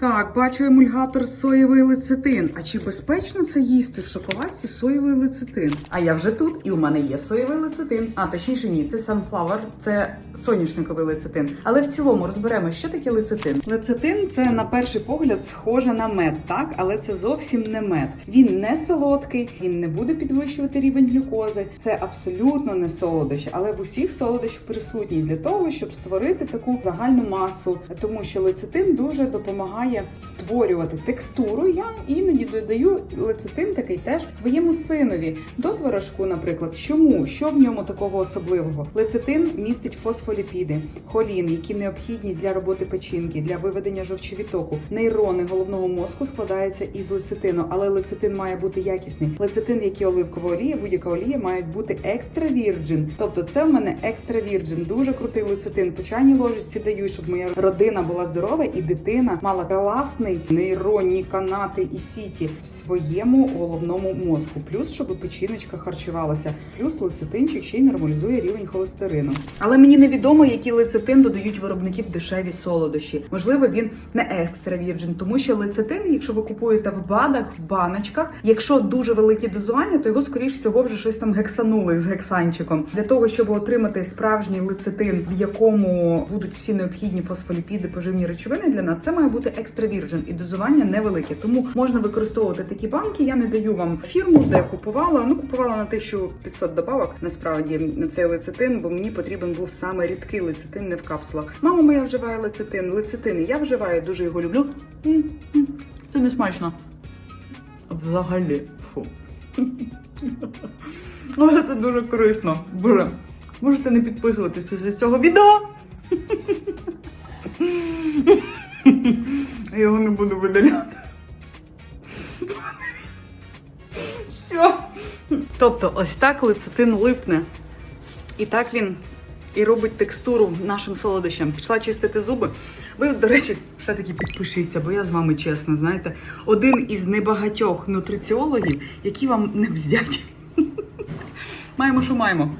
Так, бачу емульгатор соєвий лецитин. А чи безпечно це їсти в шоколадці соєвий лецитин? А я вже тут, і у мене є соєвий лецитин. А точніше, ні, це sunflower, це соняшниковий лецитин. Але в цілому розберемо, що таке лецитин. Лецитин це на перший погляд схоже на мед, так, але це зовсім не мед. Він не солодкий, він не буде підвищувати рівень глюкози. Це абсолютно не солодощі, але в усіх солодощах присутній для того, щоб створити таку загальну масу, тому що лецитин дуже допомагає створювати текстуру. Я іноді додаю лецитин такий теж своєму синові до творожку, наприклад. Чому? Що в ньому такого особливого? Лецитин містить фосфоліпіди, холін, які необхідні для роботи печінки, для виведення жовчовітоку. Нейрони головного мозку складаються із лецитину, але лецитин має бути якісний. Лецитин, як і оливкова олія, будь-яка олія мають бути екстра вірджин. Тобто, це в мене екстра вірджин. Дуже крутий лецитин. По чайній ложечці даю, щоб моя родина була здорова і дитина мала класний нейронні канати і сіті в своєму головному мозку. Плюс, щоб печіночка харчувалася. Плюс лецитинчик ще й нормалізує рівень холестерину. Але мені невідомо, який лецитин додають виробники в дешеві солодощі. Можливо, він не екстра вірджин, тому що лецитин, якщо ви купуєте в бадах, в баночках, якщо дуже великі дозування, то його скоріш всього вже щось там гексанули з гексанчиком. Для того, щоб отримати справжній лецитин, в якому будуть всі необхідні фосфоліпіди, поживні речовини для нас, це має бути екстра вірджин і дозування невелике. Тому можна використовувати такі банки. Я не даю вам фірму, де я купувала. Ну купувала на 1500 добавок. Насправді на цей лецитин, бо мені потрібен був саме рідкий лецитин, не в капсулах. Мама моя вживає лецитин, лецитин. Я вживаю, дуже його люблю. Це не смачно. Взагалі, фу. Але це дуже корисно. Боже, можете не підписуватись після цього відео. Я його не буду видаляти. Все. Тобто, ось так лецитин липне. І так він і робить текстуру нашим солодощам. Пішла чистити зуби. Ви, до речі, все-таки підпишіться, бо я з вами чесно, знаєте, один із небагатьох нутриціологів, які вам не бздять. Маємо, що маємо.